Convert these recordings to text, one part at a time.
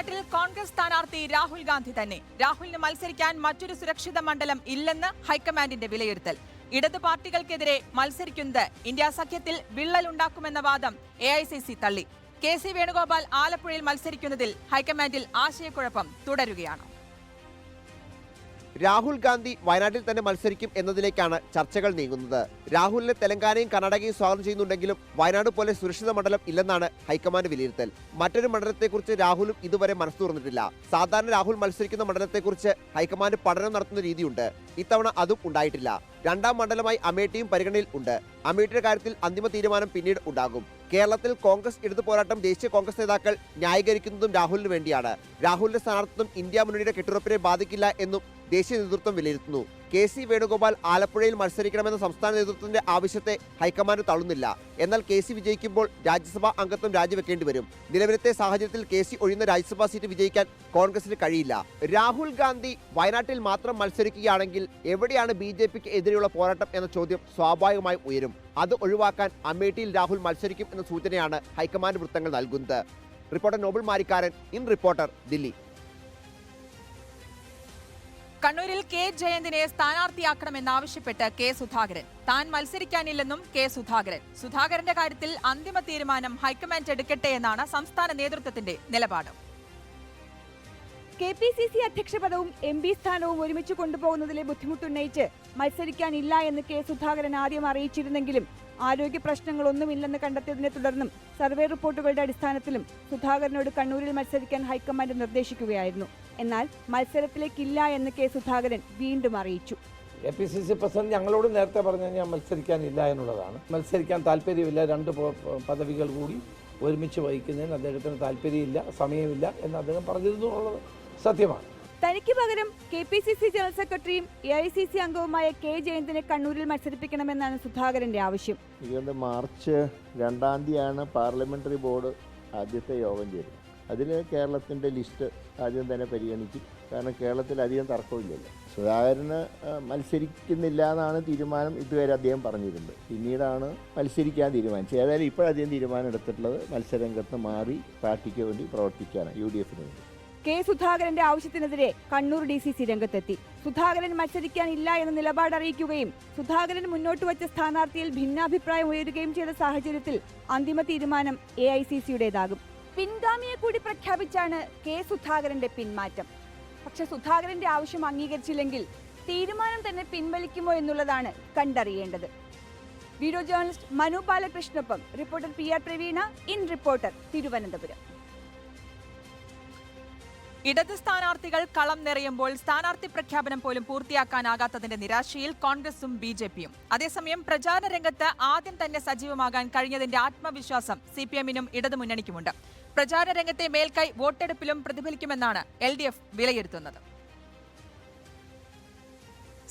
വയനാട്ടിൽ കോൺഗ്രസ് സ്ഥാനാർത്ഥി രാഹുൽ ഗാന്ധി തന്നെ. രാഹുലിന് മത്സരിക്കാൻ മറ്റൊരു സുരക്ഷിത മണ്ഡലം ഇല്ലെന്ന് ഹൈക്കമാൻഡിന്റെ വിലയിരുത്തൽ. ഇടതു പാർട്ടികൾക്കെതിരെ മത്സരിക്കുന്നത് ഇന്ത്യ സഖ്യത്തിൽ വിള്ളലുണ്ടാക്കുമെന്ന വാദം എ തള്ളി. കെ സി വേണുഗോപാൽ ആലപ്പുഴയിൽ മത്സരിക്കുന്നതിൽ ഹൈക്കമാൻഡിൽ ആശയക്കുഴപ്പം തുടരുകയാണ്. രാഹുൽ ഗാന്ധി വയനാട്ടിൽ തന്നെ മത്സരിക്കും എന്നതിലേക്കാണ് ചർച്ചകൾ നീങ്ങുന്നത്. രാഹുലിനെ തെലങ്കാനയും കർണാടകയും സ്വാഗതം ചെയ്യുന്നുണ്ടെങ്കിലും വയനാട് പോലെ സുരക്ഷിത മണ്ഡലം ഇല്ലെന്നാണ് ഹൈക്കമാൻഡ് വിലയിരുത്തൽ. മറ്റൊരു മണ്ഡലത്തെക്കുറിച്ച് രാഹുലും ഇതുവരെ മനസ്സ് തുറന്നിട്ടില്ല. സാധാരണ രാഹുൽ മത്സരിക്കുന്ന മണ്ഡലത്തെക്കുറിച്ച് ഹൈക്കമാൻഡ് പഠനം നടത്തുന്ന രീതിയുണ്ട്. ഇത്തവണ അതും ഉണ്ടായിട്ടില്ല. രണ്ടാം മണ്ഡലമായി അമേഠിയും പരിഗണനയിൽ ഉണ്ട്. അമേഠിയുടെ കാര്യത്തിൽ അന്തിമ തീരുമാനം പിന്നീട് ഉണ്ടാകും. കേരളത്തിൽ കോൺഗ്രസ് ഇടതു പോരാട്ടം ദേശീയ കോൺഗ്രസ് നേതാക്കൾ ന്യായീകരിക്കുന്നതും രാഹുലിന് വേണ്ടിയാണ്. രാഹുലിന്റെ സ്ഥാനാർത്ഥിത്വം ഇന്ത്യ മുന്നണിയുടെ കെട്ടുറപ്പിനെ ബാധിക്കില്ല എന്നും ദേശീയ നേതൃത്വം വിലയിരുത്തുന്നു. കെ സി വേണുഗോപാൽ ആലപ്പുഴയിൽ മത്സരിക്കണമെന്ന സംസ്ഥാന നേതൃത്വത്തിന്റെ ആവശ്യത്തെ ഹൈക്കമാൻഡ് തള്ളുന്നില്ല. എന്നാൽ കെ സി വിജയിക്കുമ്പോൾ രാജ്യസഭാ അംഗത്വം രാജിവെക്കേണ്ടി വരും. നിലവിലത്തെ സാഹചര്യത്തിൽ കെ സി ഒഴിയുന്ന രാജ്യസഭാ സീറ്റ് വിജയിക്കാൻ കോൺഗ്രസിന് കഴിയില്ല. രാഹുൽ ഗാന്ധി വയനാട്ടിൽ മാത്രം മത്സരിക്കുകയാണെങ്കിൽ എവിടെയാണ് ബി ജെ പിക്ക് എതിരെയുള്ള പോരാട്ടം എന്ന ചോദ്യം സ്വാഭാവികമായും ഉയരും. അത് ഒഴിവാക്കാൻ അമേഠിയിൽ രാഹുൽ മത്സരിക്കും എന്ന സൂചനയാണ് ഹൈക്കമാൻഡ് വൃത്തങ്ങൾ നൽകുന്നത്. Reporter Noble Marikkaran in reporter Dilli. കണ്ണൂരിൽ കെ ജയന്തിനെ സ്ഥാനാർത്ഥിയാക്കണമെന്നാവശ്യപ്പെട്ട് കെ സുധാകരൻ. താൻ മത്സരിക്കാനില്ലെന്നും കെ സുധാകരൻ. സുധാകരന്റെ കാര്യത്തിൽ അന്തിമ തീരുമാനം ഹൈക്കമാൻഡ് എടുക്കട്ടെ എന്നാണ് സംസ്ഥാന നേതൃത്വത്തിന്റെ നിലപാട്. കെ പി സി സി അധ്യക്ഷ പദവും എം പി സ്ഥാനവും ഒരുമിച്ച് കൊണ്ടുപോകുന്നതിലെ ബുദ്ധിമുട്ടുന്നയിച്ച് മത്സരിക്കാനില്ല എന്ന് കെ സുധാകരൻ ആദ്യം അറിയിച്ചിരുന്നെങ്കിലും ആരോഗ്യ പ്രശ്നങ്ങളൊന്നുമില്ലെന്ന് കണ്ടെത്തിയതിനെ തുടർന്നും സർവേ റിപ്പോർട്ടുകളുടെ അടിസ്ഥാനത്തിലും സുധാകരനോട് കണ്ണൂരിൽ മത്സരിക്കാൻ ഹൈക്കമാൻഡ് നിർദ്ദേശിക്കുകയായിരുന്നു. എന്നാൽ മത്സരത്തിലേക്കില്ല എന്ന് കെ സുധാകരൻ വീണ്ടും അറിയിച്ചു. A P C C president ഞങ്ങളോട് നേരത്തെ പറഞ്ഞു ഞാൻ മത്സരിക്കാനില്ല എന്നുള്ളതാണ്. മത്സരിക്കാൻ താല്പര്യമില്ല രണ്ട് പദവികൾ കൂടി ഒരുമിച്ച് വഹിക്കുന്നതിന് അദ്ദേഹത്തിന് താല്പര്യമില്ല സമയമില്ല എന്ന് അദ്ദേഹം പറഞ്ഞിരുന്നു എന്നുള്ളത് സത്യമാണ്. തനിക്ക് പകരം K P C C general സെക്രട്ടറിയും എ ഐ സി സി അംഗവുമായ കെ ജയന്തിനെ കണ്ണൂരിൽ മത്സരിപ്പിക്കണമെന്നാണ് സുധാകരന്റെ ആവശ്യം. മാർച്ച് രണ്ടാം തീയതിയാണ് പാർലമെന്ററി ബോർഡ് ആദ്യത്തെ യോഗം ചേരുന്നത്. അതിൽ കേരളത്തിന്റെ ലിസ്റ്റ് ആദ്യം തന്നെ പരിഗണിക്കും കാരണം കേരളത്തിൽ അധികം തർക്കമില്ലല്ലോ. സുധാകരന് മത്സരിക്കുന്നില്ല എന്നാണ് തീരുമാനം ഇതുവരെ അദ്ദേഹം പറഞ്ഞിരുന്നത്. പിന്നീടാണ് മത്സരിക്കാൻ തീരുമാനിച്ചത്. ഏതായാലും ഇപ്പോഴധികം തീരുമാനം എടുത്തിട്ടുള്ളത് മത്സരരംഗത്ത് മാറി പാർട്ടിക്ക് വേണ്ടി പ്രവർത്തിക്കാനാണ് യു ഡി എഫിന് വേണ്ടി. കെ സുധാകരന്റെ ആവശ്യത്തിനെതിരെ കണ്ണൂർ ഡി സി സി രംഗത്തെത്തി. സുധാകരൻ മത്സരിക്കാനില്ല എന്ന നിലപാട് അറിയിക്കുകയും സുധാകരൻ മുന്നോട്ട് വച്ച സ്ഥാനാർത്ഥിയിൽ ഭിന്നാഭിപ്രായം ഉയരുകയും ചെയ്ത സാഹചര്യത്തിൽ അന്തിമ തീരുമാനം എ ഐ സി സിയുടേതാകും പിൻഗാമിയെ കൂടി പ്രഖ്യാപിച്ചാണ് കെ സുധാകരന്റെ പിന്മാറ്റം. പക്ഷെ സുധാകരന്റെ ആവശ്യം അംഗീകരിച്ചില്ലെങ്കിൽ തീരുമാനം തന്നെ പിൻവലിക്കുമോ എന്നുള്ളതാണ് കണ്ടറിയേണ്ടത്. Video journalist Manu ബാലകൃഷ്ണൊപ്പം reporter P R Praveena in reporter Thiruvananthapuram. ഇടത് സ്ഥാനാർത്ഥികൾ കളം നിറയുമ്പോൾ സ്ഥാനാർത്ഥി പ്രഖ്യാപനം പോലും പൂർത്തിയാക്കാനാകാത്തതിന്റെ നിരാശയിൽ കോൺഗ്രസും ബി ജെ പിയും. അതേസമയം പ്രചാരണ രംഗത്ത് ആദ്യം തന്നെ സജീവമാകാൻ കഴിഞ്ഞതിന്റെ ആത്മവിശ്വാസം സി പി എമ്മിനും ഇടതുമുന്നണിക്കുമുണ്ട്. പ്രചാരണ രംഗത്തെ മേൽക്കൈ വോട്ടെടുപ്പിലും പ്രതിഫലിക്കുമെന്നാണ് എൽ ഡി എഫ് വിലയിരുത്തുന്നത്.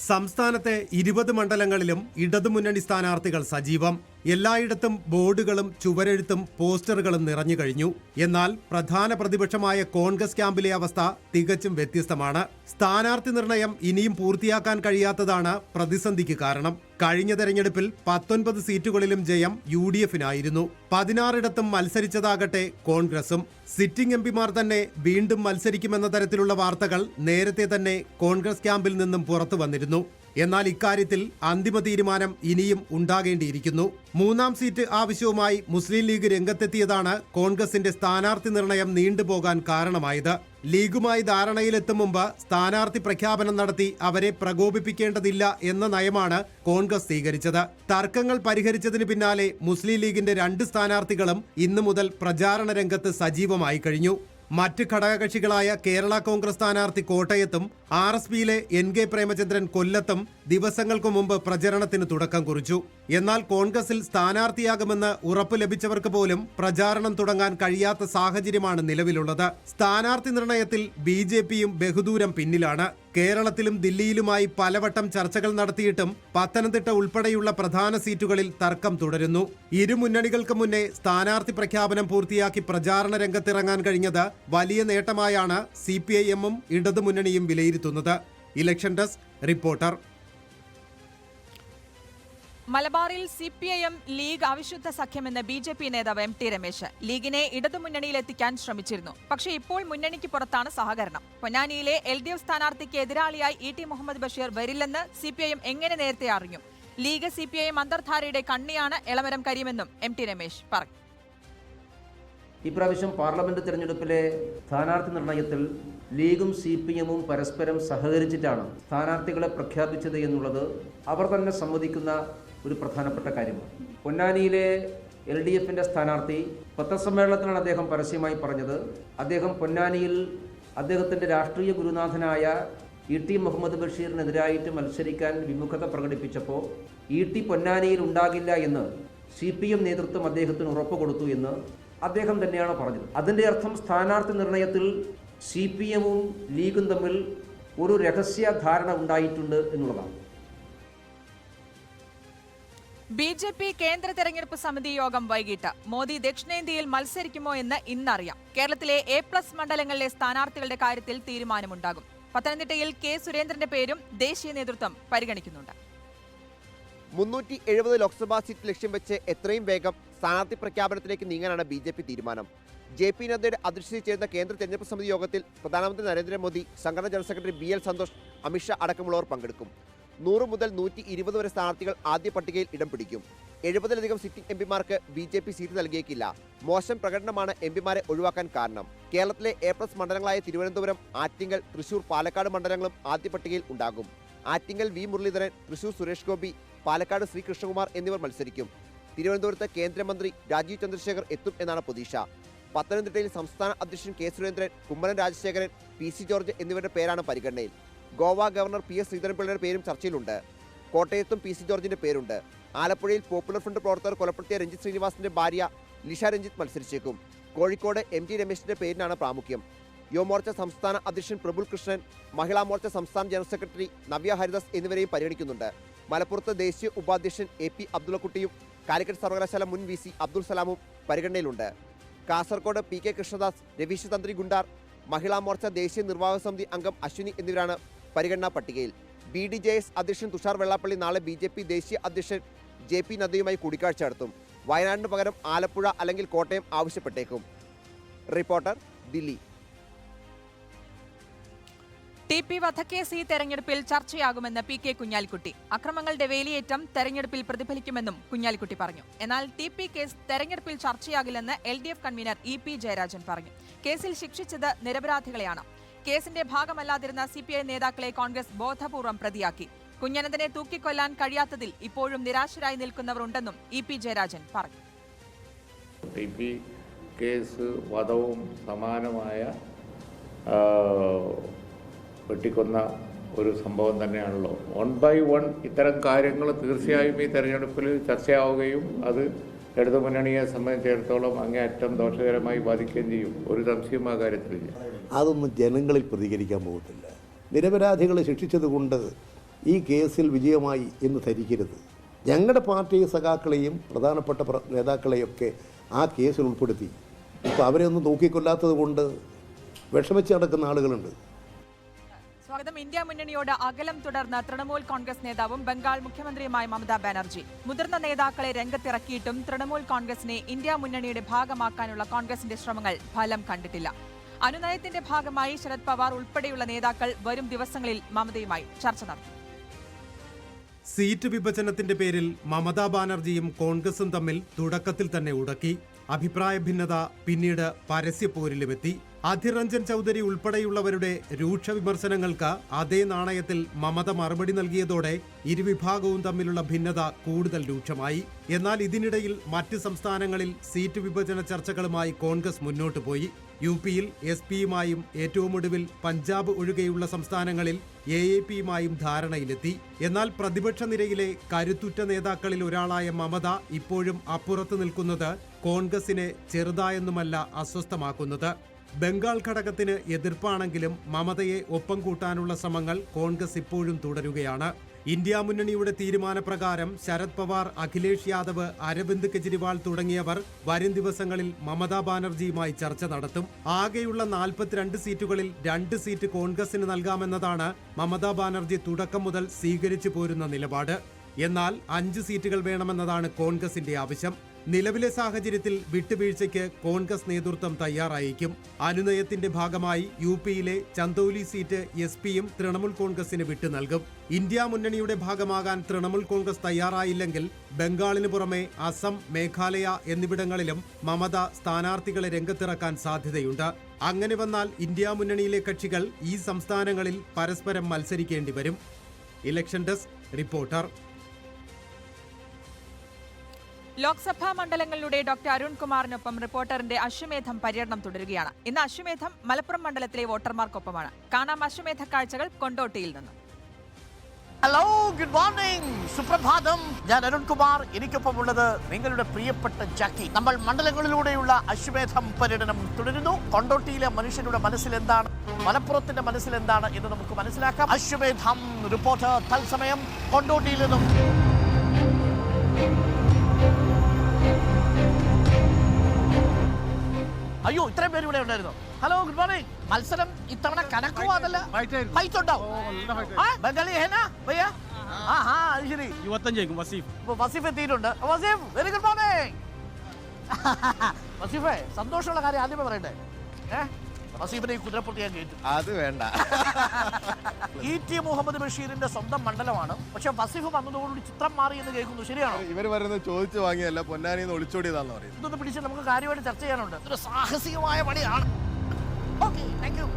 സംസ്ഥാനത്തെ ഇരുപത് മണ്ഡലങ്ങളിലും ഇടതുമുന്നണി സ്ഥാനാർത്ഥികൾ സജീവം. എല്ലായിടത്തും ബോർഡുകളും ചുവരെഴുത്തും പോസ്റ്ററുകളും നിറഞ്ഞു കഴിഞ്ഞു. എന്നാൽ പ്രധാന പ്രതിപക്ഷമായ കോൺഗ്രസ് ക്യാമ്പിലെ അവസ്ഥ തികച്ചും വ്യത്യസ്തമാണ്. സ്ഥാനാർത്ഥി നിർണയം ഇനിയും പൂർത്തിയാക്കാൻ കഴിയാത്തതാണ് പ്രതിസന്ധിക്ക് കാരണം. കഴിഞ്ഞ തെരഞ്ഞെടുപ്പിൽ പത്തൊൻപത് സീറ്റുകളിലും ജയം യു ഡി എഫിനായിരുന്നു പതിനാറിടത്തും മത്സരിച്ചതാകട്ടെ കോൺഗ്രസും. സിറ്റിംഗ് എം പിമാർ തന്നെ വീണ്ടും മത്സരിക്കുമെന്ന തരത്തിലുള്ള വാർത്തകൾ നേരത്തെ തന്നെ കോൺഗ്രസ് ക്യാമ്പിൽ നിന്നും പുറത്തു വന്നിരുന്നു. എന്നാൽ ഇക്കാര്യത്തിൽ അന്തിമ തീരുമാനം ഇനിയും ഉണ്ടാകേണ്ടിയിരിക്കുന്നു. മൂന്നാം സീറ്റ് ആവശ്യവുമായി മുസ്ലിം ലീഗ് രംഗത്തെത്തിയതാണ് കോൺഗ്രസിന്റെ സ്ഥാനാർത്ഥി നിർണയം നീണ്ടുപോകാൻ കാരണമായത്. ലീഗുമായി ധാരണയിലെത്തും മുമ്പ് സ്ഥാനാർത്ഥി പ്രഖ്യാപനം നടത്തി അവരെ പ്രകോപിപ്പിക്കേണ്ടതില്ല എന്ന നയമാണ് കോൺഗ്രസ് സ്വീകരിച്ചത്. തർക്കങ്ങൾ പരിഹരിച്ചതിന് പിന്നാലെ മുസ്ലിം ലീഗിന്റെ രണ്ട് സ്ഥാനാർത്ഥികളും ഇന്നു മുതൽ പ്രചാരണ രംഗത്ത് സജീവമായി കഴിഞ്ഞു. മറ്റ് ഘടകകക്ഷികളായ കേരള കോൺഗ്രസ് സ്ഥാനാർത്ഥി കോട്ടയത്തും ആർ എസ് പിയിലെ എൻ കെ പ്രേമചന്ദ്രൻ കൊല്ലത്തും ദിവസങ്ങൾക്കു മുമ്പ് പ്രചരണത്തിന് തുടക്കം കുറിച്ചു. എന്നാൽ കോൺഗ്രസിൽ സ്ഥാനാർത്ഥിയാകുമെന്ന് ഉറപ്പ് ലഭിച്ചവർക്ക് പോലും പ്രചാരണം തുടങ്ങാൻ കഴിയാത്ത സാഹചര്യമാണ് നിലവിലുള്ളത്. സ്ഥാനാർത്ഥി നിർണയത്തിൽ ബി ജെ പിയും ബഹുദൂരം പിന്നിലാണ്. കേരളത്തിലും ദില്ലിയിലുമായി പലവട്ടം ചർച്ചകൾ നടത്തിയിട്ടും പത്തനംതിട്ട ഉൾപ്പെടെയുള്ള പ്രധാന സീറ്റുകളിൽ തർക്കം തുടരുന്നു. ഇരു മുന്നണികൾക്ക് മുന്നേ സ്ഥാനാർത്ഥി പ്രഖ്യാപനം പൂർത്തിയാക്കി പ്രചാരണ രംഗത്തിറങ്ങാൻ കഴിഞ്ഞത് വലിയ നേട്ടമായാണ് സി പി ഐ എമ്മും ഇടതുമുന്നണിയും വിലയിരുത്തുന്നത്. ഇലക്ഷൻ ഡെസ്ക് റിപ്പോർട്ടർ മലബാറിൽ C P I M League അവിശുദ്ധ സഖ്യമെന്ന് ബി ജെ പി നേതാവ് എം ടി രമേശ് ലീഗിനെ ഇടതുമുന്നണിയിലെത്തിക്കാൻ ശ്രമിച്ചിരുന്നു. പക്ഷേ ഇപ്പോൾ മുന്നണിക്ക് പുറത്താണ് സഹകരണം. പൊന്നാനിയിലെ എൽ ഡി എഫ് സ്ഥാനാർത്ഥിക്ക് എതിരാളിയായി ഇ ടി മുഹമ്മദ് ബഷീർ വരില്ലെന്ന് സി പി ഐ എം എങ്ങനെ നേരത്തെ അറിഞ്ഞു? League C P I M അന്തർധാരയുടെ കണ്ണിയാണ് എളമരം കരീമെന്നും എം ടി രമേശ് പറഞ്ഞു. ഇപ്രാവശ്യം പാർലമെന്റ് തെരഞ്ഞെടുപ്പിലെ സ്ഥാനാർത്ഥി നിർണയത്തിൽ ലീഗും സി പി എമ്മും പരസ്പരം സഹകരിച്ചിട്ടാണ് സ്ഥാനാർത്ഥികളെ പ്രഖ്യാപിച്ചത് എന്നുള്ളത് അവർ തന്നെ സമ്മതിക്കുന്ന ഒരു പ്രധാനപ്പെട്ട കാര്യമാണ്. പൊന്നാനിയിലെ എൽ ഡി എഫിന്റെ സ്ഥാനാർത്ഥി പത്രസമ്മേളനത്തിലാണ് അദ്ദേഹം പരസ്യമായി പറഞ്ഞത്. അദ്ദേഹം പൊന്നാനിയിൽ അദ്ദേഹത്തിന്റെ രാഷ്ട്രീയ ഗുരുനാഥനായ ഇ ടി മുഹമ്മദ് ബഷീറിനെതിരായിട്ട് മത്സരിക്കാൻ വിമുഖത പ്രകടിപ്പിച്ചപ്പോൾ ഇ ടി പൊന്നാനിയിൽ ഉണ്ടാകില്ല എന്ന് സി പി എം നേതൃത്വം അദ്ദേഹത്തിന് ഉറപ്പ് കൊടുത്തു എന്ന് അദ്ദേഹം തന്നെയാണ് പറഞ്ഞത്. അതിന്റെ അർത്ഥം സ്ഥാനാർത്ഥി നിർണയത്തിൽ സി പി എമ്മും ലീഗും തമ്മിൽ ഒരു രഹസ്യ ധാരണ ഉണ്ടായിട്ടുണ്ട് എന്നുള്ളതാണ്. ബി ജെ പി കേന്ദ്ര തെരഞ്ഞെടുപ്പ് സമിതി യോഗം വൈകിട്ട് മോദി ദക്ഷിണേന്ത്യയിൽ മത്സരിക്കുമോ എന്ന് ഇന്നറിയാം. കേരളത്തിലെ എ പ്ലസ് മണ്ഡലങ്ങളിലെ സ്ഥാനാർത്ഥികളുടെ കാര്യത്തിൽ തീരുമാനമുണ്ടാകും. പത്തനംതിട്ടയിൽ കെ സുരേന്ദ്രന്റെ പേരും ദേശീയ നേതൃത്വം പരിഗണിക്കുന്നുണ്ട്. മുന്നൂറ്റി എഴുപത് ലോക്സഭാ സീറ്റ് ലക്ഷ്യം വെച്ച് എത്രയും വേഗം സ്ഥാനാർത്ഥി പ്രഖ്യാപനത്തിലേക്ക് നീങ്ങാനാണ് ബി ജെ പി തീരുമാനം. ജെ പി നദ്ദയുടെ അധ്യക്ഷതയിൽ ചേർന്ന കേന്ദ്ര തെരഞ്ഞെടുപ്പ് സമിതി യോഗത്തിൽ പ്രധാനമന്ത്രി നരേന്ദ്രമോദി സംഘടനാ general secretary B L Santhosh Amit Shah അടക്കമുള്ളവർ പങ്കെടുക്കും. നൂറ് മുതൽ നൂറ്റി ഇരുപത് വരെ സ്ഥാനാർത്ഥികൾ ആദ്യ പട്ടികയിൽ ഇടം പിടിക്കും. എഴുപതിലധികം സിറ്റിംഗ് എം പിമാർക്ക് ബി ജെ പി സീറ്റ് നൽകിയേക്കില്ല. മോശം പ്രകടനമാണ് എം പിമാരെ ഒഴിവാക്കാൻ കാരണം. കേരളത്തിലെ എ പ്ലസ് മണ്ഡലങ്ങളായ തിരുവനന്തപുരം ആറ്റിങ്ങൽ തൃശൂർ പാലക്കാട് മണ്ഡലങ്ങളും ആദ്യ പട്ടികയിൽ ഉണ്ടാകും. ആറ്റിങ്ങൽ വി മുരളീധരൻ തൃശൂർ സുരേഷ് ഗോപി പാലക്കാട് ശ്രീകൃഷ്ണകുമാർ എന്നിവർ മത്സരിക്കും. തിരുവനന്തപുരത്ത് കേന്ദ്രമന്ത്രി രാജീവ് ചന്ദ്രശേഖർ എത്തും എന്നാണ് പ്രതീക്ഷ. പത്തനംതിട്ടയിൽ സംസ്ഥാന അധ്യക്ഷൻ K Surendran Kummanam Rajasekharan P C George എന്നിവരുടെ പേരാണ് പരിഗണനയിൽ. ഗോവ ഗവർണർ പി എസ് ശ്രീധരൻപിള്ളയുടെ പേരും ചർച്ചയിലുണ്ട്. കോട്ടയത്തും പി സി ജോർജിന്റെ പേരുണ്ട്. ആലപ്പുഴയിൽ പോപ്പുലർ ഫ്രണ്ട് പ്രവർത്തകർ കൊലപ്പെടുത്തിയ രഞ്ജിത്ത് ശ്രീനിവാസിന്റെ ഭാര്യ ലിഷ രഞ്ജിത്ത് മത്സരിച്ചേക്കും. കോഴിക്കോട് എം ടി രമേശിന്റെ പേരിനാണ് പ്രാമുഖ്യം. യുവമോർച്ച സംസ്ഥാന അധ്യക്ഷൻ പ്രബുൽ കൃഷ്ണൻ മഹിളാ മോർച്ച സംസ്ഥാന ജനറൽ സെക്രട്ടറി നവ്യ ഹരിദാസ് എന്നിവരെയും പരിഗണിക്കുന്നുണ്ട്. മലപ്പുറത്ത് ദേശീയ ഉപാധ്യക്ഷൻ എ പി അബ്ദുള്ളക്കുട്ടിയും കാലിക്കറ്റ് സർവകലാശാല മുൻ വി സി അബ്ദുൾ സലാമും പരിഗണനയിലുണ്ട്. കാസർകോട് പി കെ കൃഷ്ണദാസ് രവീഷ് തന്ത്രി ഗുണ്ടാർ മഹിളാ മോർച്ച ദേശീയ നിർവാഹക സമിതി അംഗം അശ്വിനി എന്നിവരാണ് പരിഗണനാ പട്ടികയിൽ. ബി ഡി ജെ എസ് അധ്യക്ഷൻ തുഷാർ വെള്ളാപ്പള്ളി നാളെ ബി ജെ പി ദേശീയ അധ്യക്ഷൻ ജെ പി നദ്ദയുമായി കൂടിക്കാഴ്ച നടത്തും. വയനാടിന് പകരം ആലപ്പുഴ അല്ലെങ്കിൽ കോട്ടയം ആവശ്യപ്പെട്ടേക്കും. റിപ്പോർട്ടർ ദില്ലി ടി പി വധക്കേസ് ഈ തെരഞ്ഞെടുപ്പിൽ ചർച്ചയാകുമെന്ന് പി കെ കുഞ്ഞാലിക്കുട്ടി. അക്രമങ്ങളുടെ വേലിയേറ്റം തെരഞ്ഞെടുപ്പിൽ പ്രതിഫലിക്കുമെന്നും കുഞ്ഞാലിക്കുട്ടി പറഞ്ഞു. എന്നാൽ ടി പി കേസ് തെരഞ്ഞെടുപ്പിൽ ചർച്ചയാകില്ലെന്ന് L D F convenor E P Jayarajan പറഞ്ഞു. കേസിൽ ശിക്ഷിച്ചത് നിരപരാധികളെയാണ്. കേസിന്റെ ഭാഗമല്ലാതിരുന്ന സി പി ഐ നേതാക്കളെ കോൺഗ്രസ് ബോധപൂർവം പ്രതിയാക്കി. കുഞ്ഞനന്തനെ തൂക്കിക്കൊല്ലാൻ കഴിയാത്തതിൽ ഇപ്പോഴും നിരാശരായി നിൽക്കുന്നവർ ഉണ്ടെന്നും ഇ പി ജയരാജൻ പറഞ്ഞു. കേസ് വധവും സമാനമായ വെട്ടിക്കൊന്ന ഒരു സംഭവം തന്നെയാണല്ലോ. വൺ ബൈ വൺ ഇത്തരം കാര്യങ്ങൾ തീർച്ചയായും ഈ തെരഞ്ഞെടുപ്പിൽ ചർച്ചയാവുകയും അത് ഇടതുമുന്നണിയെ സംബന്ധിച്ചിടത്തോളം അങ്ങേയറ്റം ദോഷകരമായി ബാധിക്കുകയും ചെയ്യും. ഒരു സംശയം ആ കാര്യത്തിലില്ല. അതൊന്നും ജനങ്ങളിൽ പ്രതികരിക്കാൻ പോകത്തില്ല. നിരപരാധികളെ ശിക്ഷിച്ചതുകൊണ്ട് ഈ കേസിൽ വിജയമായി എന്ന് ധരിക്കരുത്. ഞങ്ങളുടെ പാർട്ടി സഖാക്കളെയും പ്രധാനപ്പെട്ട നേതാക്കളെയൊക്കെ ആ കേസിൽ ഉൾപ്പെടുത്തി. ഇപ്പോൾ അവരെ ഒന്നും നോക്കിക്കൊല്ലാത്തത് കൊണ്ട് വിഷമിച്ച് നടക്കുന്ന ആളുകളുണ്ട്. സ്വാഗതം. ഇന്ത്യ മുന്നണിയോട് അകലം തുടർന്ന് തൃണമൂൽ കോൺഗ്രസ് നേതാവും ബംഗാൾ മുഖ്യമന്ത്രിയുമായ മമതാ ബാനർജി. മുതിർന്ന നേതാക്കളെ രംഗത്തിറക്കിയിട്ടും തൃണമൂൽ കോൺഗ്രസിനെ ഇന്ത്യ മുന്നണിയുടെ ഭാഗമാക്കാനുള്ള കോൺഗ്രസിന്റെ ശ്രമങ്ങൾ ഫലം കണ്ടിട്ടില്ല. അനുനയത്തിന്റെ ഭാഗമായി ശരത് പവാർ ഉൾപ്പെടെയുള്ള നേതാക്കൾ വരും ദിവസങ്ങളിൽ മമതയുമായി ചർച്ച നടത്തും. സീറ്റ് വിഭജനത്തിന്റെ പേരിൽ മമതാ ബാനർജിയും കോൺഗ്രസും തമ്മിൽ തുടക്കത്തിൽ തന്നെ ഉടക്കി. അഭിപ്രായ ഭിന്നത പിന്നീട് പരസ്യപ്പോരിലുമെത്തി അധിർ രഞ്ജൻ ചൗധരി ഉൾപ്പെടെയുള്ളവരുടെ രൂക്ഷ വിമർശനങ്ങൾക്ക് അതേ നാണയത്തിൽ മമത മറുപടി നൽകിയതോടെ ഇരുവിഭാഗവും തമ്മിലുള്ള ഭിന്നത കൂടുതൽ രൂക്ഷമായി. എന്നാൽ ഇതിനിടയിൽ മറ്റ് സംസ്ഥാനങ്ങളിൽ സീറ്റ് വിഭജന ചർച്ചകളുമായി കോൺഗ്രസ് മുന്നോട്ടു പോയി. യു പിയിൽ എസ് പിയുമായും ഏറ്റവും ഒടുവിൽ പഞ്ചാബ് ഒഴികെയുള്ള സംസ്ഥാനങ്ങളിൽ എ എ പിയുമായും ധാരണയിലെത്തി. എന്നാൽ പ്രതിപക്ഷ നിരയിലെ കരുത്തുറ്റ നേതാക്കളിൽ ഒരാളായ മമത ഇപ്പോഴും അപ്പുറത്ത് നിൽക്കുന്നത് കോൺഗ്രസിനെ ചെറുതായെന്നുമല്ല അസ്വസ്ഥമാക്കുന്നത്. ബംഗാൾ ഘടകത്തിന് എതിർപ്പാണെങ്കിലും മമതയെ ഒപ്പം കൂട്ടാനുള്ള ശ്രമങ്ങൾ കോൺഗ്രസ് ഇപ്പോഴും തുടരുകയാണ്. ഇന്ത്യ മുന്നണിയുടെ തീരുമാനപ്രകാരം ശരത് പവാർ അഖിലേഷ് യാദവ് അരവിന്ദ് കെജ്രിവാൾ തുടങ്ങിയവർ വരും ദിവസങ്ങളിൽ മമതാ ബാനർജിയുമായി ചർച്ച നടത്തും. ആകെയുള്ള നാൽപ്പത്തിരണ്ട് സീറ്റുകളിൽ രണ്ട് സീറ്റ് കോൺഗ്രസിന് നൽകാമെന്നതാണ് മമതാ ബാനർജി തുടക്കം മുതൽ സ്വീകരിച്ചു പോരുന്ന നിലപാട്. എന്നാൽ അഞ്ച് സീറ്റുകൾ വേണമെന്നതാണ് കോൺഗ്രസിന്റെ ആവശ്യം. നിലവിലെ സാഹചര്യത്തിൽ വിട്ടുവീഴ്ചയ്ക്ക് കോൺഗ്രസ് നേതൃത്വം തയ്യാറായേക്കും. അനുനയത്തിന്റെ ഭാഗമായി യു പിയിലെ ചന്ദൌലി സീറ്റ് എസ് പിയും തൃണമൂൽ കോൺഗ്രസിന് വിട്ടു നൽകും. ഇന്ത്യ മുന്നണിയുടെ ഭാഗമാകാൻ തൃണമൂൽ കോൺഗ്രസ് തയ്യാറായില്ലെങ്കിൽ ബംഗാളിന് പുറമെ അസം മേഘാലയ എന്നിവിടങ്ങളിലും മമത സ്ഥാനാർത്ഥികളെ രംഗത്തിറക്കാൻ സാധ്യതയുണ്ട്. അങ്ങനെ വന്നാൽ ഇന്ത്യ മുന്നണിയിലെ കക്ഷികൾ ഈ സംസ്ഥാനങ്ങളിൽ പരസ്പരം മത്സരിക്കേണ്ടി വരും. ഇലക്ഷൻ ഡെസ്ക് റിപ്പോർട്ടർ ലോക്സഭാ മണ്ഡലങ്ങളിലൂടെ ഡോക്ടർ അരുൺകുമാറിനൊപ്പം റിപ്പോർട്ടറിന്റെ അശ്വമേധം പര്യടനം തുടരുകയാണ്. ഇന്ന് അശ്വമേധം മലപ്പുറം മണ്ഡലത്തിലെ വോട്ടർമാർക്കൊപ്പമാണ്. കാണാം അശ്വമേധ കാഴ്ചകൾ കൊണ്ടോട്ടിയിൽ നിന്ന്. ഹലോ ഗുഡ് മോർണിംഗ് സുപ്രഭാതം. ഞാൻ അരുൺകുമാർ എനിക്കൊപ്പം ഉള്ളത് നിങ്ങളുടെ പ്രിയപ്പെട്ട ജാക്കി. നമ്മൾ മണ്ഡലങ്ങളിലൂടെയുള്ള അശ്വമേധം പര്യടനം തുടരുന്നു. കൊണ്ടോട്ടിയിലെ മനുഷ്യരുടെ മനസ്സിൽ എന്താണ് മലപ്പുറത്തിന്റെ മനസ്സിൽ എന്താണ് എന്ന് നമുക്ക് മനസ്സിലാക്കാം. അശ്വമേധം റിപ്പോർട്ടർ തൽസമയം കൊണ്ടോട്ടിയിൽ നിന്നും. ഇവിടെ ഉണ്ടായിരുന്നു. ഹലോ ഗുഡ് മോർണിംഗ് മത്സരം ഇത്തവണ കനക്കുവോ അതല്ല. ഫൈറ്റ് ഉണ്ടാവും ബംഗാളി ഹേനാ ഭയ്യ ആ. ഹാ അത് ശരി. യുവത്തഞ്ചേക്കും വസീഫ്. ഇപ്പൊ വസീഫ് എത്തിയിട്ടുണ്ട്. വസീഫ് വെരി ഗുഡ് മോർണിംഗ് വസീഫേ സന്തോഷമുള്ള കാര്യം ആദ്യമേ പറയട്ടെ. ഏ? വസീഫിനെ ഈ കുതിരപ്പുറത്ത് ഞാൻ കേട്ടു. അത് വേണ്ട. ഇ. ടി. മുഹമ്മദ് ബഷീറിന്റെ സ്വന്തം മണ്ഡലമാണ്. പക്ഷെ വസീഫ് വന്നതോടുകൂടി ചിത്രം മാറി എന്ന് കേൾക്കുന്നു. ശരിയാണോ? ഇവർ പറയുന്നത് ചോദിച്ചു വാങ്ങിയല്ല പൊന്നാനിന്ന് ഒളിച്ചോടിയതാന്ന് പറയുന്നത് ഇതൊന്ന് പിടിച്ച് നമുക്ക് കാര്യമായിട്ട് ചർച്ച ചെയ്യാനുണ്ട്. ഒരു സാഹസികമായ പണിയാണ്. ഓക്കെ താങ്ക് യു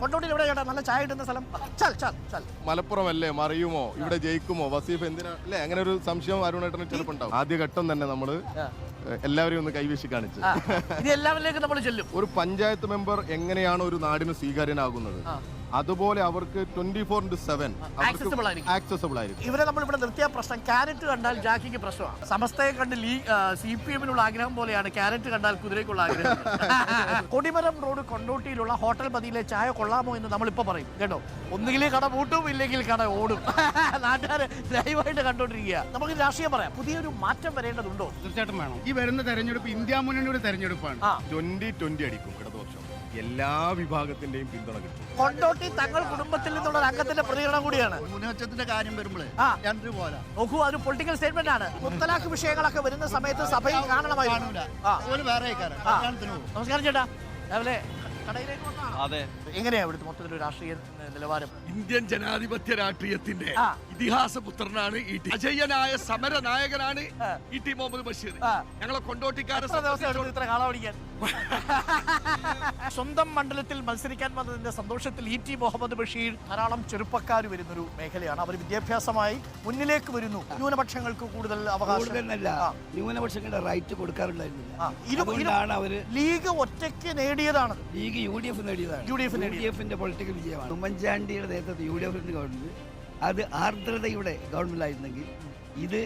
കൊണ്ടോട്ടിയിൽ എവിടെ ചേട്ടാ? നല്ല ചായ കിട്ടുന്ന സ്ഥലം? ചാൽ ചാൽ ചാൽ. മലപ്പുറം അല്ലേ മറിയുമോ? ഇവിടെ ജയിക്കുമോ? വസീഫ് എന്തിനാ? അല്ലേ അങ്ങനെ ഒരു സംശയം അരുണേട്ടന് ചിലപ്പോൾ ഉണ്ടാവും. ആദ്യ ഘട്ടം തന്നെ നമ്മൾ എല്ലാവരെയും ഒന്ന് കൈവീശി കാണിച്ചു. ഇത് എല്ലാവരിലേക്കും നമ്മൾ ചെല്ലും. ഒരു പഞ്ചായത്ത് മെമ്പർ എങ്ങനെയാണ് ഒരു നാടിന് സ്വീകാര്യനാകുന്നത്. അതുപോലെ അവർക്ക് twenty four into seven accessible ആയിരിക്കും. ആക്സസബിൾ ആയിരിക്കും. ഇവരെ നമ്മൾ ഇവിടെ നിർത്തിയ പ്രശ്നം. ക്യാരറ്റ് കണ്ടാൽ ജാക്കിക്ക് പ്രശ്നമാണ് സമസ്തയെ കണ്ട് ലീ സി പി എമ്മിനുള്ള ആഗ്രഹം പോലെയാണ് ക്യാരറ്റ് കണ്ടാൽ കുതിരയ്ക്കുള്ള ആഗ്രഹം. കൊടിമരം റോഡ് കൊണ്ടോട്ടിയിലുള്ള ഹോട്ടൽ പതിയിലെ ചായ കൊള്ളാമോ എന്ന് നമ്മളിപ്പോ പറയും. കേട്ടോ? ഒന്നുകിൽ കട പൂട്ടും ഇല്ലെങ്കിൽ കട ഓടും. നാട്ടുകാർ ലൈവായിട്ട് കണ്ടോണ്ടിരിക്കുക നമുക്ക് രാഷ്ട്രീയം പറയാം. പുതിയൊരു മാറ്റം വരേണ്ടതുണ്ടോ? തീർച്ചയായിട്ടും വേണം. ഈ വരുന്ന തെരഞ്ഞെടുപ്പ് ഇന്ത്യ മുന്നണിയുടെ തെരഞ്ഞെടുപ്പാണ്. ട്വന്റി ട്വന്റി അടിക്കും. ഇടതുപക്ഷം. എല്ലാ വിഭാഗത്തിന്റെയും പിന്തുണ കിട്ടും. കൊണ്ടോട്ടി തങ്ങൾ കുടുംബത്തിൽ നിന്നുള്ള അംഗത്തിന്റെ പ്രതികരണം കൂടിയാണ്. മുന്നേറ്റത്തിന്റെ കാര്യം വരുമ്പോൾ ആ. രണ്ട് പോലെ നോക്കൂ അതൊരു പൊളിറ്റിക്കൽ സ്റ്റേറ്റ്മെന്റ് ആണ്. മുത്തലാഖ് വിഷയങ്ങളൊക്കെ വരുന്ന സമയത്ത് സഭയിൽ കാണണമായിരുന്നു. നമസ്കാരം ചേട്ടാ. രാവിലെ കടയിലേക്ക്? അതെ. എങ്ങനെയാ ഇവിടുത്തെ മൊത്തത്തിലൊരു രാഷ്ട്രീയ നിലവാരം? ഇന്ത്യൻ ജനാധിപത്യ രാഷ്ട്രീയത്തിന്റെ. ഇതിഹാസ പുത്രനാണ് ഈ ടി അജയ്യനായ സമര നായകനാണ് ഈ ടി മുഹമ്മദ് ബഷീർ. ഞങ്ങളെ കൊണ്ടോട്ടിക്കാരെ ദിവസം ഇത്ര സ്വന്തം മണ്ഡലത്തിൽ മത്സരിക്കാൻ വന്നതിന്റെ സന്തോഷത്തിൽ ഇ ടി മുഹമ്മദ് ബഷീർ ധാരാളം ചെറുപ്പക്കാർ വരുന്നൊരു മേഖലയാണ്. അവർ വിദ്യാഭ്യാസമായി മുന്നിലേക്ക് വരുന്നു. ന്യൂനപക്ഷങ്ങൾക്ക് കൂടുതൽ അവകാശം. ന്യൂനപക്ഷങ്ങളുടെ റൈറ്റ് കൊടുക്കാറുണ്ടായിരുന്നില്ല. ലീഗ് ഒറ്റയ്ക്ക് നേടിയതാണ്. League U D F നേടിയതാണ്. U D F. U D political വിജയമാണ്. ഉമ്മൻചാണ്ടിയുടെ നേതൃത്വത്തിൽ യു ഡി എഫിന്റെ ഗവൺമെന്റ്. അത് ആർദ്രതയുടെ ഗവൺമെന്റ് ആയിരുന്നെങ്കിൽ ഇത്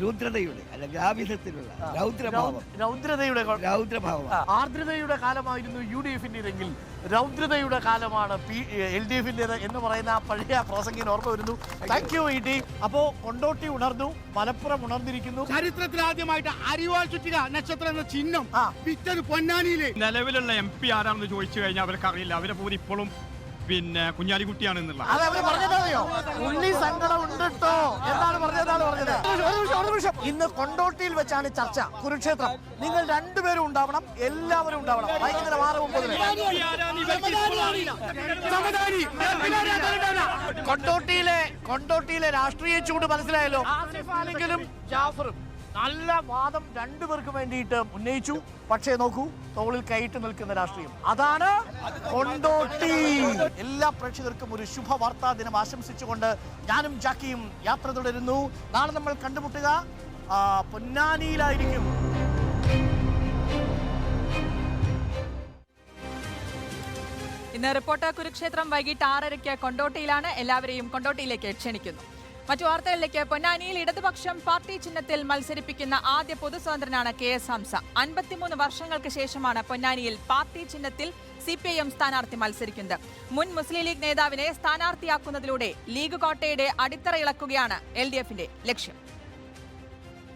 രൂദ്രതയുടെ അല്ലെങ്കിൽ ആവിധത്തിലുള്ള രൗദ്രഭാവം. രൗദ്രതയുടെ രൗദ്രഭാവം. ആർദ്രതയുടെ കാലമായിരുന്നു യു ഡി എഫിന്റെതെങ്കിൽ രൗദ്രതയുടെ കാലമാണ് പി എൽ ഡി എഫിന്റെത് എന്ന് പറയുന്ന ആ പഴയ പ്രസംഗിന് ഓർമ്മ വരുന്നു. താങ്ക് യു ഇ ടി അപ്പോ കൊണ്ടോട്ടി ഉണർന്നു മലപ്പുറം ഉണർന്നിരിക്കുന്നു. ചരിത്രത്തിൽ ആദ്യമായിട്ട് അരിവാൾ ചുറ്റിക നക്ഷത്രം എന്ന ചിഹ്നം. വിറ്റത് പൊന്നാനിയിലെ. നിലവിലുള്ള എം പി ആരാണെന്ന് ചോദിച്ചു കഴിഞ്ഞാൽ അവർക്ക് അറിയില്ല അവരെ പോലും ഇപ്പോഴും പിന്നെ കുഞ്ഞാലിക്കുട്ടിയാണ് എന്നുള്ള അത് അവർ പറഞ്ഞതറിയോ ഉള്ളി സങ്കടം ഉണ്ട് ട്ടോ എന്നാണ് പറഞ്ഞതാണ് പറഞ്ഞത്? ഒരു നിമിഷം, ഒരു നിമിഷം. ഇന്ന് കൊണ്ടോട്ടിയിൽ വെച്ചാണ് ചർച്ച കുരുക്ഷേത്രം. നിങ്ങൾ രണ്ടുപേരും ഉണ്ടാവണം എല്ലാവരും ഉണ്ടാവണം. വൈകുന്നേരം ആറ് മുപ്പതിന് കൊണ്ടോട്ടിയിലെ കൊണ്ടോട്ടിയിലെ രാഷ്ട്രീയ ചൂട് മനസ്സിലായല്ലോ? ആസിഫ് ആണെങ്കിലും ജാഫറും. നല്ല വാദം രണ്ടുപേർക്ക് വേണ്ടിയിട്ട് ഉന്നയിച്ചു. പക്ഷേ നോക്കൂ തോളിൽ കൈയിട്ട് നിൽക്കുന്ന രാഷ്ട്രീയം. അതാണ് കൊണ്ടോട്ടി. എല്ലാ പ്രേക്ഷകർക്കും ഒരു ശുഭവാർത്താ ദിനം ആശംസിച്ചുകൊണ്ട് ഞാനും ജാക്കിയും യാത്ര തുടരുന്നു. നാളെ നമ്മൾ കണ്ടുമുട്ടുക. പൊന്നാനിയിലായിരിക്കും. ഇന്ന് റിപ്പോർട്ടർ കുരുക്ഷേത്രം വൈകിട്ട് ആറരയ്ക്ക് കൊണ്ടോട്ടിയിലാണ്. എല്ലാവരെയും കൊണ്ടോട്ടിയിലേക്ക് ക്ഷണിക്കുന്നു. മറ്റു വാർത്തകളിലേക്ക്. പൊന്നാനിയിൽ ഇടതുപക്ഷം പാർട്ടി ചിഹ്നത്തിൽ മത്സരിപ്പിക്കുന്ന ആദ്യ പൊതുസ്വതന്ത്രനാണ് കെ എസ് ഹംസ. അൻപത്തിമൂന്ന് വർഷങ്ങൾക്ക് ശേഷമാണ് പൊന്നാനിയിൽ പാർട്ടി ചിഹ്നത്തിൽ സി പി ഐ എം സ്ഥാനാർത്ഥി മത്സരിക്കുന്നത്. മുൻ മുസ്ലിം ലീഗ് നേതാവിനെ സ്ഥാനാർത്ഥിയാക്കുന്നതിലൂടെ ലീഗ് കോട്ടയുടെ അടിത്തറ ഇളക്കുകയാണ് എൽ ഡി എഫിന്റെ ലക്ഷ്യം.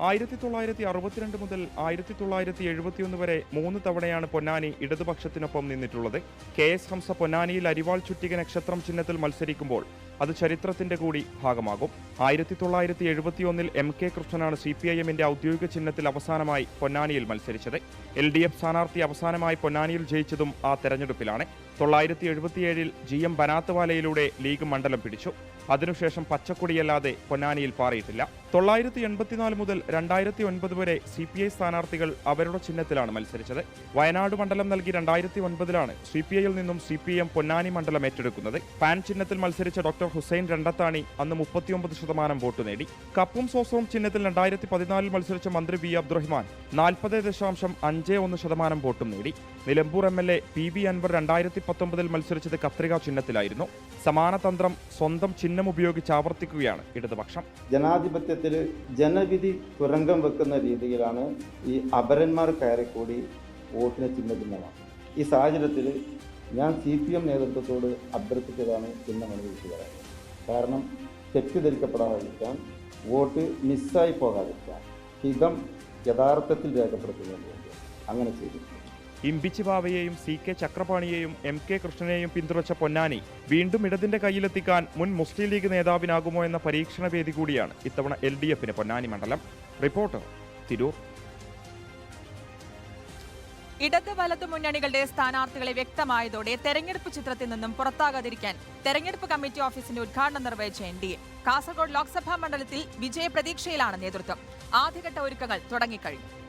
ആയിരത്തി തൊള്ളായിരത്തി അറുപത്തിരണ്ട് മുതൽ ആയിരത്തി തൊള്ളായിരത്തി എഴുപത്തിയൊന്ന് വരെ മൂന്ന് തവണയാണ് പൊന്നാനി ഇടതുപക്ഷത്തിനൊപ്പം നിന്നിട്ടുള്ളത്. കെ എസ് ഹംസ പൊന്നാനിയിൽ അരിവാൾ ചുറ്റിക നക്ഷത്രം ചിഹ്നത്തിൽ മത്സരിക്കുമ്പോൾ അത് ചരിത്രത്തിന്റെ കൂടി ഭാഗമാകും. ആയിരത്തി തൊള്ളായിരത്തി എഴുപത്തിയൊന്നിൽ എം കെ കൃഷ്ണനാണ് സി പി ഐ എമ്മിന്റെ ഔദ്യോഗിക ചിഹ്നത്തിൽ അവസാനമായി പൊന്നാനിയിൽ മത്സരിച്ചത്. എൽ ഡി എഫ് സ്ഥാനാർത്ഥി അവസാനമായി പൊന്നാനിയിൽ ജയിച്ചതും ആ തെരഞ്ഞെടുപ്പിലാണ്. തൊള്ളായിരത്തി എഴുപത്തിയേഴിൽ ജി എം ബനാത്തവാലയിലൂടെ ലീഗ് മണ്ഡലം പിടിച്ചു. അതിനുശേഷം പച്ചക്കൊടിയല്ലാതെ പൊന്നാനിയിൽ പാറിയിട്ടില്ല. തൊള്ളായിരത്തി എൺപത്തിനാല് മുതൽ രണ്ടായിരത്തി ഒൻപത് വരെ സി പി ഐ സ്ഥാനാർത്ഥികൾ അവരുടെ ചിഹ്നത്തിലാണ് മത്സരിച്ചത്. വയനാട് മണ്ഡലം നൽകി രണ്ടായിരത്തി ഒൻപതിലാണ് സി പി ഐയിൽ നിന്നും സി പി എം പൊന്നാനി മണ്ഡലം ഏറ്റെടുക്കുന്നത്. പാൻ ചിഹ്നത്തിൽ മത്സരിച്ച ഡോക്ടർ ഹുസൈൻ രണ്ടത്താണി അന്ന് മുപ്പത്തിയൊമ്പത് ശതമാനം വോട്ട് നേടി. കപ്പും സോസവും ചിഹ്നത്തിൽ രണ്ടായിരത്തി പതിനാലിൽ മത്സരിച്ച മന്ത്രി വി അബ്ദുറഹ്മാൻ നാൽപ്പത് ദശാംശം അഞ്ച് ഒന്ന് ശതമാനം വോട്ടും നേടി. Nilambur M L A P V Anvar രണ്ടായിരത്തി പത്തൊമ്പതിൽ മത്സരിച്ചത് കത്രിക ചിഹ്നത്തിലായിരുന്നു. സമാന തന്ത്രം സ്വന്തം ചിഹ്നം ഉപയോഗിച്ച് ആവർത്തിക്കുകയാണ് ഇടതുപക്ഷം. ജനാധിപത്യത്തിൽ ജനവിധി തുരങ്കം വെക്കുന്ന രീതിയിലാണ് ഈ അപരന്മാർ കയറിക്കൂടി വോട്ടിനെ ചിഹ്നത്തിൽ ഈ സാഹചര്യത്തിൽ ഞാൻ സി പി എം നേതൃത്വത്തോട് അഭ്യർത്ഥിച്ചതാണ് ചിഹ്നം അനുവദിച്ചു തരാൻ കാരണം തെറ്റിദ്ധരിക്കപ്പെടാതിരിക്കാൻ വോട്ട് മിസ്സായി പോകാതിരിക്കാൻ ഹിതം യഥാർത്ഥത്തിൽ രേഖപ്പെടുത്തുന്നതിന് വേണ്ടി അങ്ങനെ ചെയ്തു ഇമ്പിച്ചി ബാവയെയും സി കെ ചക്രപാണിയെയും എം കെ കൃഷ്ണനെയും പിന്തുണച്ച പൊന്നാനി വീണ്ടും ഇടതിന്റെ കയ്യിലെത്തിക്കാൻ മുൻ മുസ്ലിം ലീഗ് നേതാവിനാകുമോ എന്ന പരീക്ഷണ വേദി കൂടിയാണ് ഇത്തവണ എൽ ഡി എഫിന് പൊന്നാനി മണ്ഡലം. റിപ്പോർട്ടർ തിരൂർ. ഇടത് വലത് മുന്നണികളുടെ സ്ഥാനാർത്ഥികളെ വ്യക്തമായതോടെ തെരഞ്ഞെടുപ്പ് ചിത്രത്തിൽ നിന്നും പുറത്താകാതിരിക്കാൻ തെരഞ്ഞെടുപ്പ് കമ്മിറ്റി ഓഫീസിന്റെ ഉദ്ഘാടനം നിർവഹിച്ച N D A. Kasaragod Lok Sabha മണ്ഡലത്തിൽ വിജയപ്രതീക്ഷയിലാണ് നേതൃത്വം. ആദ്യഘട്ട ഒരുക്കങ്ങൾ തുടങ്ങിക്കഴിഞ്ഞു.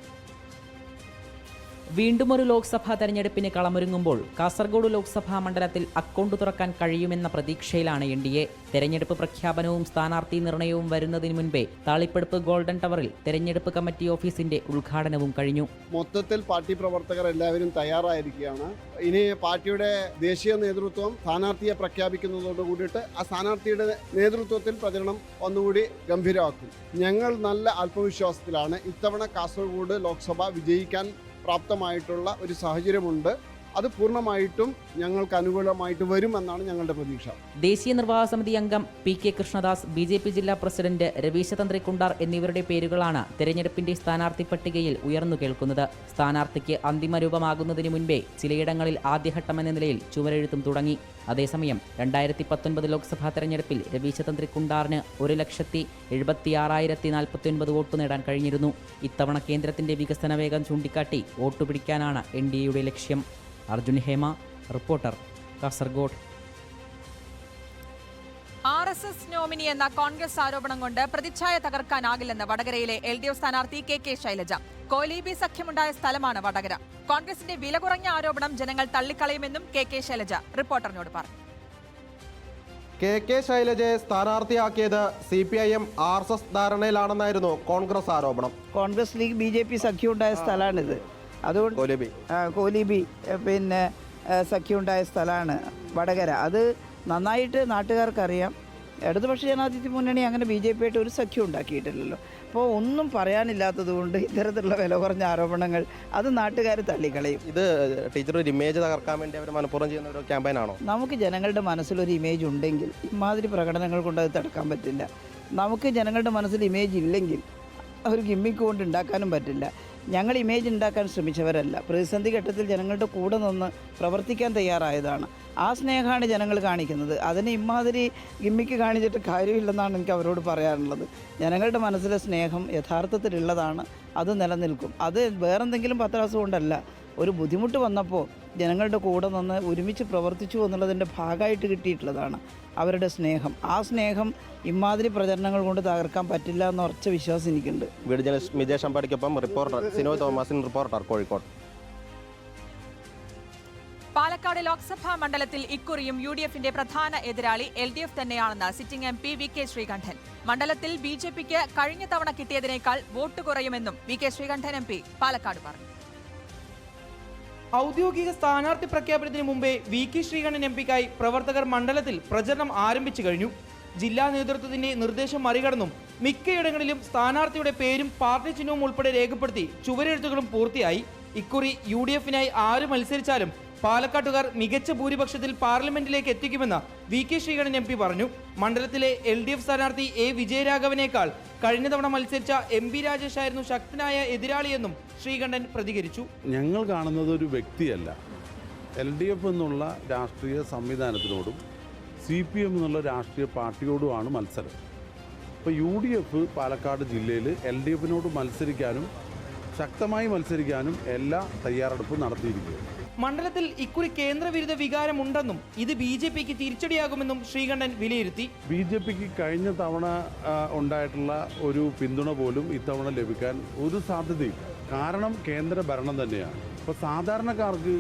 വീണ്ടും ഒരു ലോക്സഭാ തെരഞ്ഞെടുപ്പിന് കളമൊരുങ്ങുമ്പോൾ കാസർഗോഡ് ലോക്സഭാ മണ്ഡലത്തിൽ അക്കൗണ്ട് തുറക്കാൻ കഴിയുമെന്ന പ്രതീക്ഷയിലാണ് എൻ ഡി എ. തെരഞ്ഞെടുപ്പ് പ്രഖ്യാപനവും സ്ഥാനാർത്ഥി നിർണയവും വരുന്നതിന് മുൻപേ താളിപ്പെടുപ്പ് ഗോൾഡൻ ടവറിൽ തെരഞ്ഞെടുപ്പ് കമ്മിറ്റി ഓഫീസിന്റെ ഉദ്ഘാടനവും കഴിഞ്ഞു. മൊത്തത്തിൽ പാർട്ടി പ്രവർത്തകർ എല്ലാവരും തയ്യാറായിരിക്കുകയാണ്. ഇനി പാർട്ടിയുടെ ദേശീയ നേതൃത്വം സ്ഥാനാർത്ഥിയെ പ്രഖ്യാപിക്കുന്നതോട് കൂടിയിട്ട് ആ സ്ഥാനാർത്ഥിയുടെ നേതൃത്വത്തിൽ പ്രചരണം ഒന്നുകൂടി ഗംഭീരമാക്കും. ഞങ്ങൾ നല്ല ആത്മവിശ്വാസത്തിലാണ് ഇത്തവണ കാസർഗോഡ് ലോക്സഭ വിജയിക്കാൻ പ്രാപ്തമായിട്ടുള്ള ഒരു സാഹചര്യമുണ്ട്. അത് പൂർണമായിട്ടും ഞങ്ങൾക്ക് അനുകൂലമായിട്ട് വരുമെന്നാണ് ഞങ്ങളുടെ പ്രതീക്ഷ. ദേശീയ നിർവാഹക സമിതി അംഗം P K Krishnadas B J P ജില്ലാ പ്രസിഡന്റ് രവീശതന്ത്രി കുണ്ടാർ എന്നിവരുടെ പേരുകളാണ് തെരഞ്ഞെടുപ്പിന്റെ സ്ഥാനാർത്ഥി പട്ടികയിൽ ഉയർന്നു കേൾക്കുന്നത്. സ്ഥാനാർത്ഥിക്ക് അന്തിമ രൂപമാകുന്നതിന് മുൻപേ ചിലയിടങ്ങളിൽ ആദ്യഘട്ടമെന്ന നിലയിൽ ചുവരെഴുത്തും തുടങ്ങി. അതേസമയം രണ്ടായിരത്തി പത്തൊൻപത് ലോക്സഭാ തെരഞ്ഞെടുപ്പിൽ രവീശതന്ത്രി കുണ്ടാറിന് ഒരു ലക്ഷത്തി എഴുപത്തി ആറായിരത്തി നാൽപ്പത്തി ഒൻപത് വോട്ട് നേടാൻ കഴിഞ്ഞിരുന്നു. ഇത്തവണ കേന്ദ്രത്തിന്റെ വികസന വേഗം ചൂണ്ടിക്കാട്ടി വോട്ട് പിടിക്കാനാണ് എൻ ഡി എയുടെ ലക്ഷ്യം. Arjun Hema reporter Kasaragod. R S S nominee എന്ന കോൺഗ്രസ് ആരോപണം കൊണ്ട് പ്രതിച്ഛായ തകർക്കാനാകില്ലെന്ന് വടകരയിലെ എൽ ഡി എഫ് സ്ഥാനാർത്ഥി കെ കെ ശൈലജ. കോലീബി സഖ്യമുണ്ടായ സ്ഥലമാണ് വടകര. കോൺഗ്രസിന്റെ വില കുറഞ്ഞ ആരോപണം ജനങ്ങൾ തള്ളിക്കളയുമെന്നും കെ കെ ശൈലജ റിപ്പോർട്ടറിനോട് പറഞ്ഞു. കെ കെ ശൈലജയെ സ്ഥാനാർത്ഥിയാക്കിയത് C P I M R S S ധാരണയിലാണെന്നായിരുന്നു Congress ആരോപണം. Congress League B J P സഖ്യമുണ്ടായ സ്ഥലമാണിത്. അതുകൊണ്ട് കോലിബി. കോലിബി പിന്നെ സഖ്യമുണ്ടായ സഖ്യം സ്ഥലമാണ് വടകര. അത് നന്നായിട്ട് നാട്ടുകാർക്കറിയാം. ഇടതുപക്ഷ ജനാധിപത്യ മുന്നണി അങ്ങനെ ബി ജെ പി ആയിട്ട് ഒരു സഖ്യം ഉണ്ടാക്കിയിട്ടില്ലല്ലോ. അപ്പോൾ ഒന്നും പറയാനില്ലാത്തത് കൊണ്ട് ഇത്തരത്തിലുള്ള വില കുറഞ്ഞ ആരോപണങ്ങൾ അത് നാട്ടുകാർ തള്ളിക്കളയും. ഇത് ടീച്ചർ ഒരു ഇമേജ് തകർക്കാൻ വേണ്ടി അവർ മനഃപൂർവം ചെയ്യുന്ന ഒരു ക്യാമ്പയിനാണോ? നമുക്ക് ജനങ്ങളുടെ മനസ്സിലൊരു ഇമേജ് ഉണ്ടെങ്കിൽ ഇമാതിരി പ്രകടനങ്ങൾ കൊണ്ട് അത് തടുക്കാൻ പറ്റില്ല. നമുക്ക് ജനങ്ങളുടെ മനസ്സിൽ ഇമേജ് ഇല്ലെങ്കിൽ ഒരു ഗിമ്മിക്ക് കൊണ്ട് ഉണ്ടാക്കാനും പറ്റില്ല. ഞങ്ങൾ ഇമേജ് ഉണ്ടാക്കാൻ ശ്രമിച്ചവരല്ല. പ്രതിസന്ധി ഘട്ടത്തിൽ ജനങ്ങളുടെ കൂടെ നിന്ന് പ്രവർത്തിക്കാൻ തയ്യാറായതാണ്. ആ സ്നേഹമാണ് ജനങ്ങൾ കാണിക്കുന്നത്. അതിന് ഇമാതിരി ഗിമ്മിക്ക് കാണിച്ചിട്ട് കാര്യമില്ലെന്നാണ് എനിക്ക് അവരോട് പറയാനുള്ളത്. ജനങ്ങളുടെ മനസ്സിലെ സ്നേഹം യഥാർത്ഥത്തിലുള്ളതാണ് അത് നിലനിൽക്കും. അത് വേറെന്തെങ്കിലും പത്രാസം കൊണ്ടല്ല. ഒരു ബുദ്ധിമുട്ട് വന്നപ്പോൾ ജനങ്ങളുടെ കൂടെ നിന്ന് ഒരുമിച്ച് പ്രവർത്തിച്ചു എന്നുള്ളതിന്റെ ഭാഗമായിട്ട് കിട്ടിയിട്ടുള്ളതാണ് അവരുടെ സ്നേഹം. ആ സ്നേഹം ഇമാതിരി പ്രചരണങ്ങൾ കൊണ്ട് തകർക്കാൻ പറ്റില്ല എന്ന് ഉറച്ച വിശ്വാസം എനിക്കുണ്ട്. വീട് journalist Mijesh അമ്പാടിക്കൊപ്പം reporter Sinoy തോമസിൻ reporter Kozhikode. Palakkad Lok Sabha മണ്ഡലത്തിൽ ഇക്കുറിയും യു ഡി എഫിന്റെ പ്രധാന എതിരാളി എൽ ഡി എഫ് തന്നെയാണെന്ന് sitting M P V K Sreekandan. മണ്ഡലത്തിൽ ബി ജെ പിക്ക് കഴിഞ്ഞ തവണ കിട്ടിയതിനേക്കാൾ വോട്ട് കുറയുമെന്നും V K Sreekandan M P Palakkad പറഞ്ഞു. ഔദ്യോഗിക സ്ഥാനാർത്ഥി പ്രഖ്യാപനത്തിന് മുമ്പേ വി കെ ശ്രീകണ്ഠൻ എം പിക്കായി പ്രവർത്തകർ മണ്ഡലത്തിൽ പ്രചരണം ആരംഭിച്ചു കഴിഞ്ഞു. ജില്ലാ നേതൃത്വത്തിന്റെ നിർദ്ദേശം മറികടന്നും മിക്കയിടങ്ങളിലും സ്ഥാനാർത്ഥിയുടെ പേരും പാർട്ടി ചിഹ്നവും ഉൾപ്പെടെ രേഖപ്പെടുത്തി ചുവരെഴുത്തുകളും പൂർത്തിയായി. ഇക്കുറി യു ഡി എഫിനായി ആര് മത്സരിച്ചാലും പാലക്കാട്ടുകാർ മികച്ച ഭൂരിപക്ഷത്തിൽ പാർലമെന്റിലേക്ക് എത്തിക്കുമെന്ന് V K Sreekandan M P പറഞ്ഞു. മണ്ഡലത്തിലെ എൽ ഡി എഫ് സ്ഥാനാർത്ഥി എ വിജയരാഘവനേക്കാൾ കഴിഞ്ഞ തവണ മത്സരിച്ച എം പി രാജേഷ് ആയിരുന്നു ശക്തനായ എതിരാളിയെന്നും ശ്രീകണ്ഠൻ പ്രതികരിച്ചു. ഞങ്ങൾ കാണുന്നത് ഒരു വ്യക്തിയല്ല. എൽ ഡി എഫ് എന്നുള്ള രാഷ്ട്രീയ സംവിധാനത്തിനോടും സി പി എം എന്നുള്ള രാഷ്ട്രീയ പാർട്ടിയോടുമാണ് മത്സരം. ഇപ്പോൾ യു ഡി എഫ് പാലക്കാട് ജില്ലയിൽ എൽ ഡി എഫിനോട് മത്സരിക്കാനും ശക്തമായി മത്സരിക്കാനും എല്ലാ തയ്യാറെടുപ്പും നടത്തിയിരിക്കുകയാണ്. മണ്ഡലത്തിൽ ഇക്കുറി കേന്ദ്രവിരുദ്ധ വികാരമുണ്ടെന്നും ഇത് ബി ജെ പിക്ക് തിരിച്ചടിയാകുമെന്നും ശ്രീകണ്ഠൻ വിലയിരുത്തി. ബി ജെ പിക്ക് കഴിഞ്ഞ തവണ ഉണ്ടായിട്ടുള്ള ഒരു പിന്തുണ പോലും ഇത്തവണ ലഭിക്കാൻ ഒരു സാധ്യതയില്ല. കാരണം കേന്ദ്ര ഭരണം തന്നെയാണ്. ഇപ്പൊ സാധാരണക്കാർക്ക്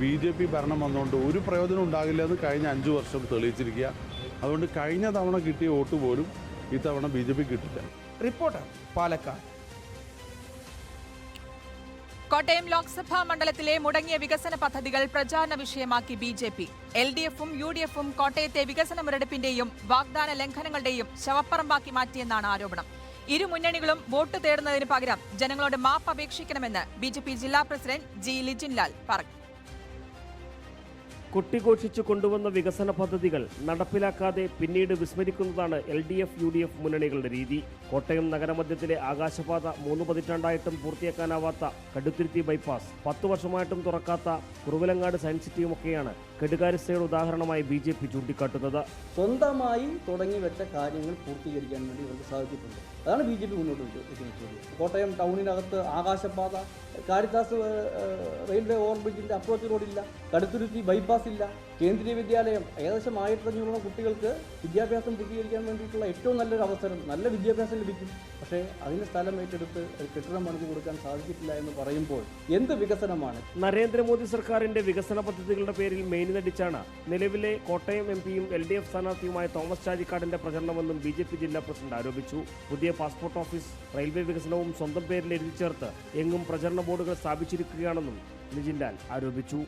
ബി ജെ പി ഭരണം വന്നുകൊണ്ട് ഒരു പ്രയോജനം ഉണ്ടാകില്ല എന്ന് കഴിഞ്ഞ അഞ്ച് വർഷം തെളിയിച്ചിരിക്കുക. അതുകൊണ്ട് കഴിഞ്ഞ തവണ കിട്ടിയ വോട്ട് പോലും ഇത്തവണ ബി ജെ പി കിട്ടില്ല. റിപ്പോർട്ടർ പാലക്കാട്. കോട്ടയം ലോക്സഭാ മണ്ഡലത്തിലെ മുടങ്ങിയ വികസന പദ്ധതികൾ പ്രചാരണ വിഷയമാക്കി B J P. L D എഫും യു ഡി എഫും കോട്ടയത്തെ വികസന മുരടിപ്പിന്റെയും വാഗ്ദാന ലംഘനങ്ങളുടെയും ശവപ്പറമ്പാക്കി മാറ്റിയെന്നാണ് ആരോപണം. ഇരു മുന്നണികളും വോട്ട് തേടുന്നതിന് പകരം ജനങ്ങളോട് മാപ്പ് അപേക്ഷിക്കണമെന്ന് ബി ജില്ലാ പ്രസിഡന്റ് ജി ലിജിൻലാൽ പറഞ്ഞു. കൊട്ടിഘോഷിച്ചു കൊണ്ടുവന്ന വികസന പദ്ധതികൾ നടപ്പിലാക്കാതെ പിന്നീട് വിസ്മരിക്കുന്നതാണ് L D F U D F മുന്നണികളുടെ രീതി. കോട്ടയം നഗരമധ്യത്തിലെ ആകാശപാത മൂന്ന് പതിറ്റാണ്ടായിട്ടും പൂർത്തിയാക്കാനാവാത്ത കടുത്തുരുത്തി ബൈപ്പാസ് പത്ത് വർഷമായിട്ടും തുറക്കാത്ത കുറുവലങ്ങാട് സയൻസ് സിറ്റിയുമൊക്കെയാണ് കെടുകാര്യസ്ഥയുടെ ഉദാഹരണമായി ബി ജെ പി ചൂണ്ടിക്കാട്ടുന്നത്. സ്വന്തമായി തുടങ്ങി വെച്ച കാര്യങ്ങൾ പൂർത്തീകരിക്കാൻ വേണ്ടി ഇവർക്ക് സാധിച്ചിട്ടുണ്ട്. അതാണ് ബി ജെ പി മുന്നോട്ട് വെക്കുന്നത് കോട്ടയം ടൗണിനകത്ത് ആകാശപാത കാരിദാസ് റെയിൽവേ ഓവർബ്രിഡ്ജിന്റെ അപ്രോച്ച് റോഡില്ല കടുത്തുരുത്തി ബൈപ്പാസ് ഇല്ല. കേന്ദ്രീയ വിദ്യാലയം ഏകദേശം ആയിരത്തഞ്ഞൂറോളം കുട്ടികൾക്ക് വിദ്യാഭ്യാസം പൂർത്തീകരിക്കാൻ വേണ്ടിയിട്ടുള്ള ഏറ്റവും നല്ലൊരു അവസരം നല്ല വിദ്യാഭ്യാസം ലഭിക്കും. പക്ഷേ അതിന് സ്ഥലം ഏറ്റെടുത്ത് കെട്ടിടം പണിത് കൊടുക്കാൻ സാധിച്ചിട്ടില്ല എന്ന് പറയുമ്പോൾ എന്ത് വികസനമാണ്? നരേന്ദ്രമോദി സർക്കാരിന്റെ വികസന പദ്ധതികളുടെ പേരിൽ മെയിനിനടിച്ചാണ് നിലവിലെ കോട്ടയം എം പിയും എൽ ഡി എഫ് സ്ഥാനാർത്ഥിയുമായ തോമസ് ചാഴിക്കാടിന്റെ പ്രചരണമെന്നും ബി ജെ പി ജില്ലാ പ്രസിഡന്റ് ആരോപിച്ചു. പുതിയ പാസ്പോർട്ട് ഓഫീസ് റെയിൽവേ വികസനവും സ്വന്തം പേരിൽ എഴുതി ചേർത്ത് എങ്ങും പ്രചരണ ബോർഡുകൾ സ്ഥാപിച്ചിരിക്കുകയാണെന്നും നിജിൻലാൽ ആരോപിച്ചു.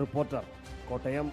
റിപ്പോർട്ടർ കോട്ടയം